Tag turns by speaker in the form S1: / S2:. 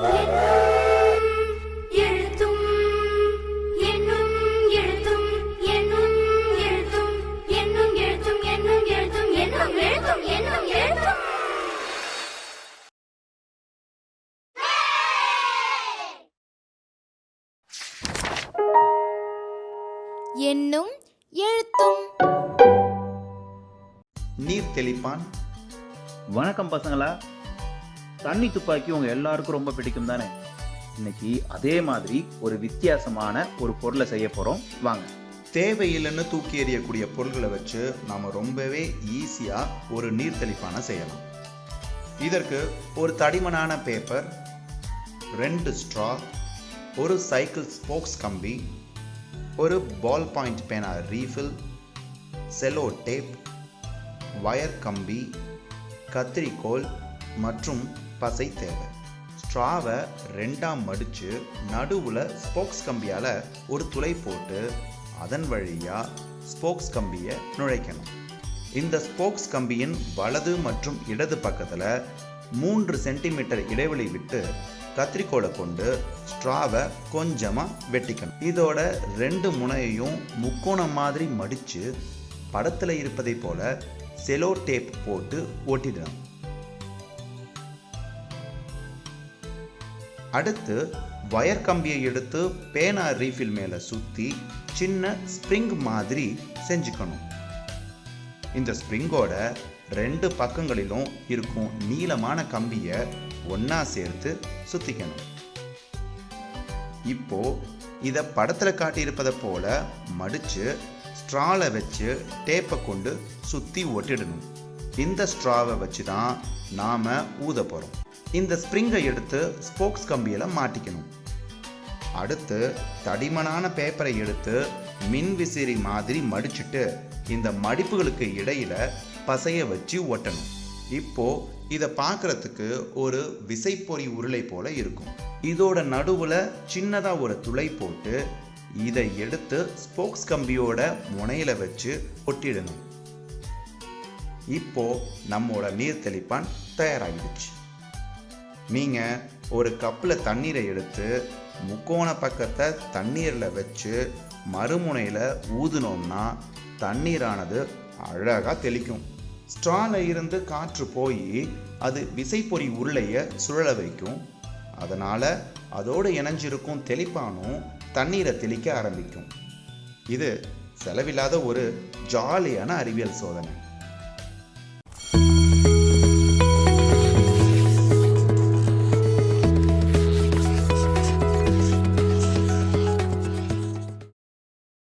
S1: என்னும் எழுத்தும்.
S2: நீர் தெளிப்பான்.
S3: வணக்கம் பசங்களா. தண்ணி துப்பாக்கி உங்க எல்லாருக்கும் ரொம்ப பிடிக்கும் தானே? இன்னைக்கு அதே மாதிரி ஒரு வித்தியாசமான ஒரு பொருளை செய்ய போறோம். வாங்க.
S2: தேவையில்லைன்னு தூக்கி எறியக்கூடிய பொருள்களை வச்சு நாம் ரொம்பவே ஈஸியாக ஒரு நீர்த்தளிப்பான செய்யலாம். இதற்கு ஒரு தடிமனான பேப்பர் ரெண்டு ஸ்ட்ரா ஒரு சைக்கிள் ஸ்போக்ஸ் கம்பி ஒரு பால் பாயிண்ட் பேனா ரீஃபில் செலோ டேப் வயர் கம்பி கத்திரிக்கோல் மற்றும் பசை தேவை. ஸ்ட்ராவை ரெண்டாம் மடித்து நடுவில் ஸ்போக்ஸ் கம்பியால் ஒரு துளை போட்டு அதன் வழியாக ஸ்போக்ஸ் கம்பியை நுழைக்கணும். இந்த ஸ்போக்ஸ் கம்பியின் வலது மற்றும் இடது பக்கத்தில் மூன்று சென்டிமீட்டர் இடைவெளி விட்டு கத்திரிக்கோலை கொண்டு ஸ்ட்ராவை கொஞ்சமாக வெட்டிக்கணும். இதோட ரெண்டு முனையையும் முக்கோணம் மாதிரி மடித்து படத்தில் இருப்பதை போல செலோ டேப் போட்டு ஒட்டிடணும். அடுத்து வயர் கம்பியை எடுத்து பேனா ரீஃபில் மேலே சுற்றி சின்ன ஸ்ப்ரிங் மாதிரி செஞ்சுக்கணும். இந்த ஸ்ப்ரிங்கோட ரெண்டு பக்கங்களிலும் இருக்கும் நீளமான கம்பியை ஒன்றா சேர்த்து சுற்றிக்கணும் இப்போ இதை படத்தில் காட்டியிருப்பதை போல மடித்து ஸ்ட்ராலை வச்சு டேப்பை கொண்டு சுற்றி ஒட்டிடணும். இந்த ஸ்ட்ராவை வச்சு தான் நாம் ஊத போகிறோம் இந்த ஸ்ப்ரிங்கை எடுத்து ஸ்போக்ஸ் கம்பியில் மாட்டிக்கணும். அடுத்து தடிமனான பேப்பரை எடுத்து மின் விசிறி மாதிரி மடிச்சிட்டு இந்த மடிப்புகளுக்கு இடையில பசைய வச்சு ஒட்டணும். இப்போ இதை பார்க்கறதுக்கு ஒரு விசைப்பொறி உருளை போல இருக்கும். இதோட நடுவில் சின்னதாக ஒரு துளை போட்டு இதை எடுத்து ஸ்போக்ஸ் கம்பியோட முனையில் வச்சு ஒட்டிடணும். இப்போ நம்மோட நீர் தெளிப்பான் தயாராகிடுச்சு. நீங்கள் ஒரு கப்பில் தண்ணீரை எடுத்து முக்கோண பக்கத்தை தண்ணீரில் வச்சு மறுமுனையில் ஊதுனோம்னா தண்ணீரானது அழகாக தெளிக்கும். ஸ்ட்ரால இருந்து காற்று போய் அது விசைப்பொறி உருளையை சுழல வைக்கும். அதனால் அதோடு இணைஞ்சிருக்கும் தெளிப்பானும் தண்ணீரை தெளிக்க ஆரம்பிக்கும். இது செலவில்லாத ஒரு ஜாலியான அறிவியல் சோதனை.